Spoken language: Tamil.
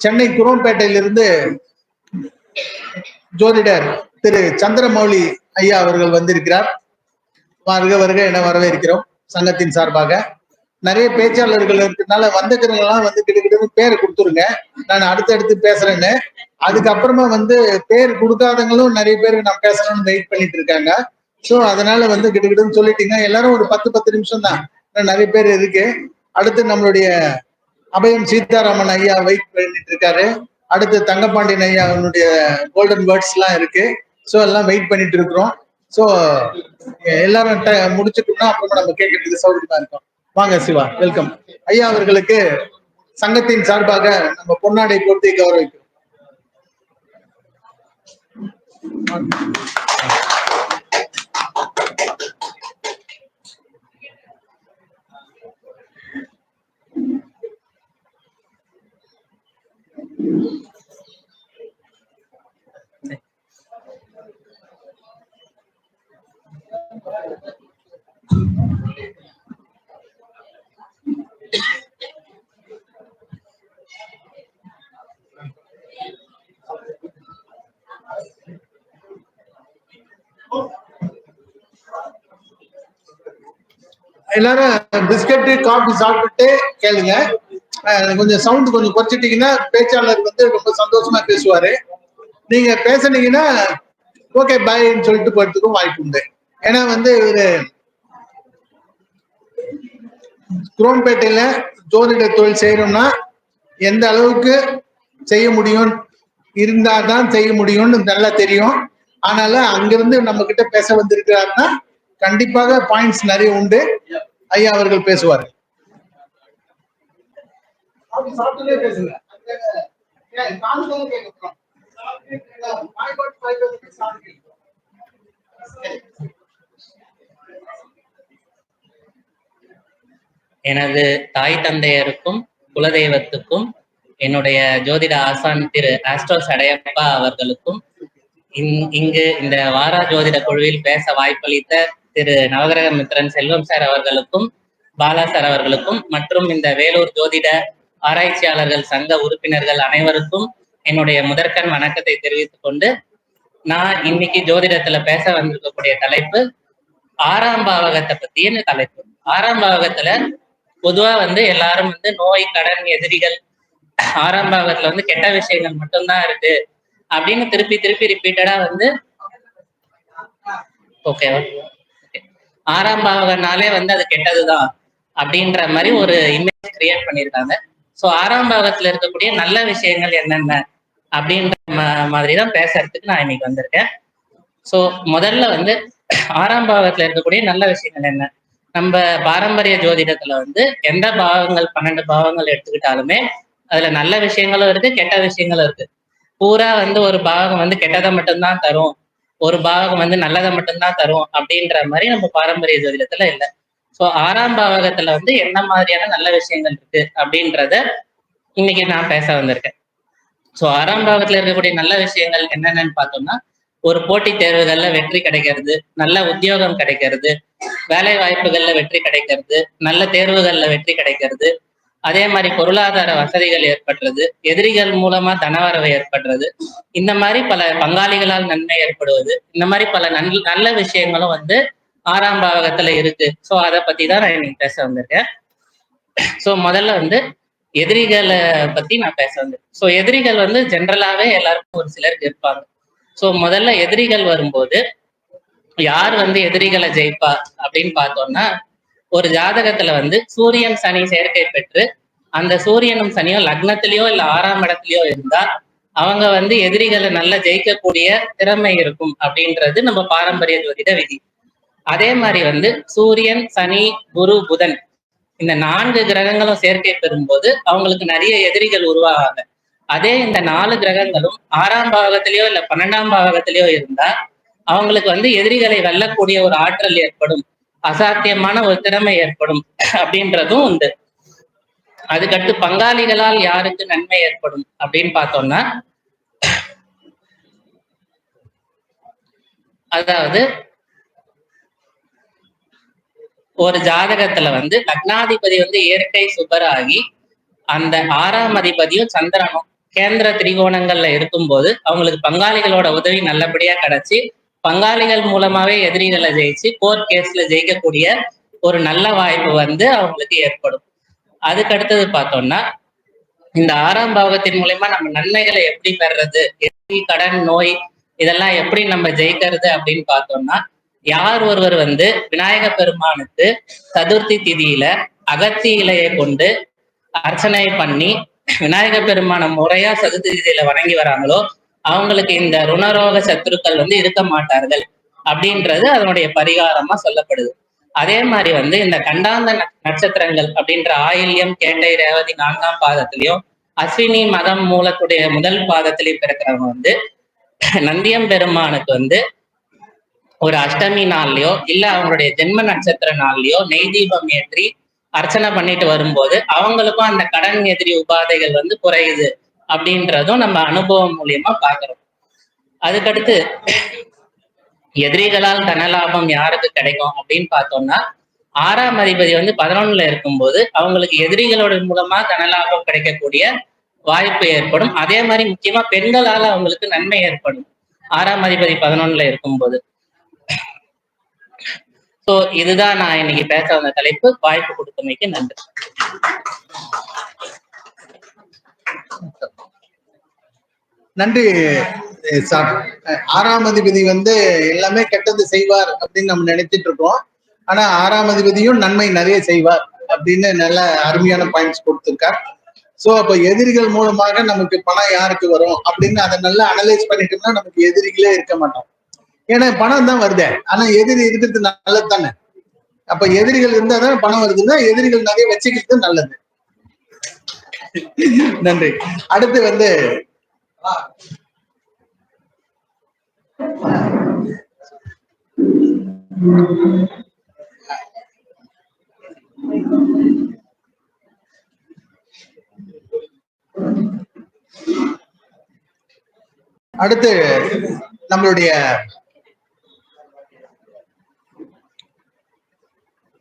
சென்னை குரோம்பேட்டையிலிருந்து ஜோதிடர் திரு சந்திரமௌலி ஐயா அவர்கள் வந்திருக்கிறார். வருக வருக என வரவேற்கிறோம் சங்கத்தின் சார்பாக. நிறைய பேச்சாளர்கள் இருக்கிறதுனால வந்துக்கிறவங்கலாம் வந்து கிட்ட பேர் கொடுத்துருங்க. நான் அடுத்தடுத்து பேசுறேன்னு. அதுக்கப்புறமா வந்து பேர் கொடுக்காதவங்களும் நிறைய பேருக்கு நான் பேசணும்னு வெயிட் பண்ணிட்டு இருக்காங்க. ஸோ அதனால வந்து கிட்டக்கிட்டு சொல்லிட்டீங்க. எல்லாரும் ஒரு பத்து பத்து நிமிஷம் தான் நிறைய பேர் இருக்கு. அடுத்து நம்மளுடைய அபயம் சீதாராமன் ஐயா வெயிட் பண்ணிட்டு இருக்காரு. அடுத்து தங்கப்பாண்டியன் ஐயா அவனுடைய கோல்டன் வேர்ட்ஸ் எல்லாம் இருக்கு. ஸோ எல்லாம் வெயிட் பண்ணிட்டு இருக்கிறோம். ஸோ எல்லாரும் முடிச்சுட்டோம்னா அப்புறமா நம்ம கேட்கறதுக்கு சௌகரியமா இருக்கும். வாங்க சிவா வெல்கம் ஐயா அவர்களுக்கு சங்கத்தின் சார்பாக நம்ம பொன்னாடை போர்த்தி கௌரவிக்கிறோம். எல்லாரும் பிஸ்கட் காஃபி சாப்பிட்டுட்டு கேளுங்க. கொஞ்சம் சவுண்ட் கொஞ்சம் குறைச்சிட்டீங்கன்னா பேச்சாளர் வந்து ரொம்ப சந்தோஷமா பேசுவாரு. நீங்க பேசுனீங்கன்னா ஓகே பாய்ன்னு சொல்லிட்டு போறதுக்கும் வாய்ப்பு உண்டு. ஏன்னா வந்து இவரு குரோம்பேட்டையில ஜோதிட தொழில் செய்யறோம்னா எந்த அளவுக்கு செய்ய முடியும்? இருந்தாதான் செய்ய முடியும்னு நல்லா தெரியும். ஆனால அங்கிருந்து நம்ம கிட்ட பேச வந்திருக்கிறாருன்னா கண்டிப்பாக பாயிண்ட்ஸ் நிறைய உண்டு. ஐயா அவர்கள் பேசுவார். பேசுங்க. எனது தாய் தந்தையருக்கும் குலதெய்வத்துக்கும் என்னுடைய ஜோதிட ஆசான் திரு ஆஸ்ட்ரோ அடையப்பா அவர்களுக்கும் இங்- இங்கு இந்த வாரா ஜோதிட குழுவில் பேச வாய்ப்பளித்த திரு நவகிரக மித்ரன் செல்வம் சார் அவர்களுக்கும் பாலா சார் அவர்களுக்கும் மற்றும் இந்த வேலூர் ஜோதிட ஆராய்ச்சியாளர்கள் சங்க உறுப்பினர்கள் அனைவருக்கும் என்னுடைய முதற்கண் வணக்கத்தை தெரிவித்துக் கொண்டு நான் இன்னைக்கு ஜோதிடத்துல பேச வந்திருக்கக்கூடிய தலைப்பு ஆறாம் பாவகத்தை பத்திய தலைப்பு. ஆறாம் பாவகத்துல பொதுவா வந்து எல்லாரும் வந்து நோய் கடன் எதிரிகள் ஆறாம் பாகத்துல வந்து கெட்ட விஷயங்கள் மட்டும்தான் இருக்கு. அப்படின்னு திருப்பி திருப்பி ரிப்பீட்டடா வந்து ஓகேவா ஆறாம் பாகனாலே வந்து அது கெட்டதுதான் அப்படின்ற மாதிரி ஒரு இமேஜ் கிரியேட் பண்ணியிருக்காங்க. ஸோ ஆறாம் பாகத்துல இருக்கக்கூடிய நல்ல விஷயங்கள் என்னென்ன அப்படின்ற மாதிரி தான் பேசுறதுக்கு நான் இன்னைக்கு வந்திருக்கேன். ஸோ முதல்ல வந்து ஆறாம் பாகத்துல இருக்கக்கூடிய நல்ல விஷயங்கள் என்ன? நம்ம பாரம்பரிய ஜோதிடத்துல வந்து எந்த பாவங்கள் பன்னெண்டு பாவங்கள் எடுத்துக்கிட்டாலுமே அதுல நல்ல விஷயங்களும் இருக்கு கெட்ட விஷயங்களும் இருக்கு. பூரா வந்து ஒரு பாகம் வந்து கெட்டதை மட்டும்தான் தரும். ஒரு பாகம் வந்து நல்லதை மட்டும்தான் தரும் அப்படின்ற மாதிரி நம்ம பாரம்பரிய ஜோதிடத்துல இல்லை. ஸோ ஆறாம் பாவகத்துல வந்து என்ன மாதிரியான நல்ல விஷயங்கள் இருக்கு அப்படின்றத இன்னைக்கு நான் பேச வந்திருக்கேன். ஸோ ஆறாம் பாவத்துல இருக்கக்கூடிய நல்ல விஷயங்கள் என்னென்னு பார்த்தோம்னா ஒரு போட்டித் தேர்வுகள்ல வெற்றி கிடைக்கிறது நல்ல உத்தியோகம் கிடைக்கிறது வேலை வாய்ப்புகள்ல வெற்றி கிடைக்கிறது நல்ல தேர்வுகள்ல வெற்றி கிடைக்கிறது. அதே மாதிரி பொருளாதார வசதிகள் ஏற்படுறது எதிரிகள் மூலமா தனவரவு ஏற்படுறது. இந்த மாதிரி பல பங்காளிகளால் நன்மை ஏற்படுவது இந்த மாதிரி பல நல் நல்ல விஷயங்களும் வந்து ஆறாம் பாவகத்துல இருக்கு. ஸோ அதை பத்தி தான் நான் இன்னைக்கு பேச வந்திருக்கேன். ஸோ முதல்ல வந்து எதிரிகளை பத்தி நான் பேச வந்தேன் ஸோ எதிரிகள் வந்து ஜென்ரலாவே எல்லாருக்கும் ஒரு சிலருக்கு இருப்பாங்க. ஸோ முதல்ல எதிரிகள் வரும்போது யார் வந்து எதிரிகளை ஜெயிப்பா அப்படின்னு பார்த்தோம்னா ஒரு ஜாதகத்துல வந்து சூரியன் சனி சேர்க்கை பெற்று அந்த சூரியனும் சனியும் லக்னத்திலயோ இல்ல ஆறாம் இடத்துலயோ இருந்தா அவங்க வந்து எதிரிகளை நல்லா ஜெயிக்கக்கூடிய திறமை இருக்கும் அப்படின்றது நம்ம பாரம்பரிய ஜோதிட விதி. அதே மாதிரி வந்து சூரியன் சனி குரு புதன் இந்த நான்கு கிரகங்களும் சேர்க்கை பெறும்போது அவங்களுக்கு நிறைய எதிரிகள் உருவாகாங்க அதே இந்த நாலு கிரகங்களும் ஆறாம் பாவகத்திலயோ இல்ல பன்னெண்டாம் பாகத்திலேயோ இருந்தா அவங்களுக்கு வந்து எதிரிகளை வெல்லக்கூடிய ஒரு ஆற்றல் ஏற்படும். அசாத்தியமான ஒரு திறமை ஏற்படும். அப்படின்றதும் உண்டு. அதுக்கடுத்து பங்காளிகளால் யாருக்கு நன்மை ஏற்படும் அப்படின்னு பார்த்தோம்னா அதாவது ஒரு ஜாதகத்துல வந்து லக்னாதிபதி வந்து இயற்கை சுபராகி அந்த ஆறாம் அதிபதியும் சந்திரனும் கேந்திர திரிகோணங்கள்ல இருக்கும்போது அவங்களுக்கு பங்காளிகளோட உதவி நல்லபடியா கிடைச்சி பங்காளிகள் மூலமாவே எதிரிகளை ஜெயிச்சு கோர்ட் கேஸ்ல ஜெயிக்கக்கூடிய ஒரு நல்ல வாய்ப்பு வந்து அவங்களுக்கு ஏற்படும். அதுக்கு அடுத்தது பார்த்தோம்னா இந்த ஆறாம் பாவத்தின் மூலயமா நம்ம நன்மைகளை எப்படி பெறது எதிரி கடன் நோய் இதெல்லாம் எப்படி நம்ம ஜெயிக்கிறது அப்படின்னு பார்த்தோம்னா யார் ஒருவர் வந்து விநாயக பெருமானுக்கு சதுர்த்தி திதியில அகத்தி இலையை கொண்டு அர்ச்சனை பண்ணி விநாயக பெருமான முறையா சதுர்த்திதியில வணங்கி வராங்களோ அவங்களுக்கு இந்த ருணரோக சத்துருக்கள் வந்து இருக்க மாட்டார்கள் அப்படின்றது அதனுடைய பரிகாரமா சொல்லப்படுது. அதே மாதிரி வந்து இந்த கண்டாந்த நட்சத்திரங்கள் அப்படின்ற ஆயில்யம் கேண்டை ரேவதி நான்காம் பாதத்திலையும் அஸ்வினி மதம் மூலத்துடைய முதல் பாதத்திலையும் பிறக்கிறவங்க வந்து நந்தியம் பெருமானுக்கு வந்து ஒரு அஷ்டமி நாள்லயோ இல்ல அவங்களுடைய ஜென்ம நட்சத்திர நாள்லயோ நெய் தீபம் ஏற்றி அர்ச்சனை பண்ணிட்டு வரும்போது அவங்களுக்கும் அந்த கடன் எதிரி உபாதைகள் வந்து குறையுது அப்படின்றதும் நம்ம அனுபவம் மூலியமா பாக்குறோம் அதுக்கடுத்து எதிரிகளால் தனலாபம் யாருக்கு கிடைக்கும் அப்படின்னு பார்த்தோம்னா ஆறாம் அதிபதி வந்து பதினொன்னுல இருக்கும்போது அவங்களுக்கு எதிரிகளோட மூலமா தனலாபம் கிடைக்கக்கூடிய வாய்ப்பு ஏற்படும். அதே மாதிரி முக்கியமா பெண்களால அவங்களுக்கு நன்மை ஏற்படும். ஆறாம் அதிபதி பதினொன்னுல இருக்கும்போது. சோ இதுதான் நான் இன்னைக்கு பேச வந்த தலைப்பு. வாய்ப்பு கொடுத்தமைக்கு நன்றி. நன்றி சார். ஆறாம் அதிபதி வந்து எல்லாமே கெட்டது செய்வார் அப்படின்னு நம்ம நினைச்சிட்டு இருக்கோம். ஆனா ஆறாம் அதிபதியும் நன்மை நிறைய செய்வார் அப்படின்னு நல்ல அருமையான பாயிண்ட்ஸ் கொடுத்துருக்கார். சோ அப்ப எதிரிகள் மூலமாக நமக்கு பணம் யாருக்கு வரும் அப்படின்னு அதை நல்லா அனலைஸ் பண்ணிட்டோம்னா நமக்கு எதிரிகளே இருக்க மாட்டோம் ஏன்னா பணம் தான் வருதே. ஆனா எதிரி இருக்கிறது நல்லது தானே? அப்ப எதிரிகள் இருந்தா தான் பணம் வருதுன்னா எதிரிகள் நிறைய வச்சுக்கிறது நல்லது. நன்றி. அடுத்து வந்து அடுத்து நம்மளுடைய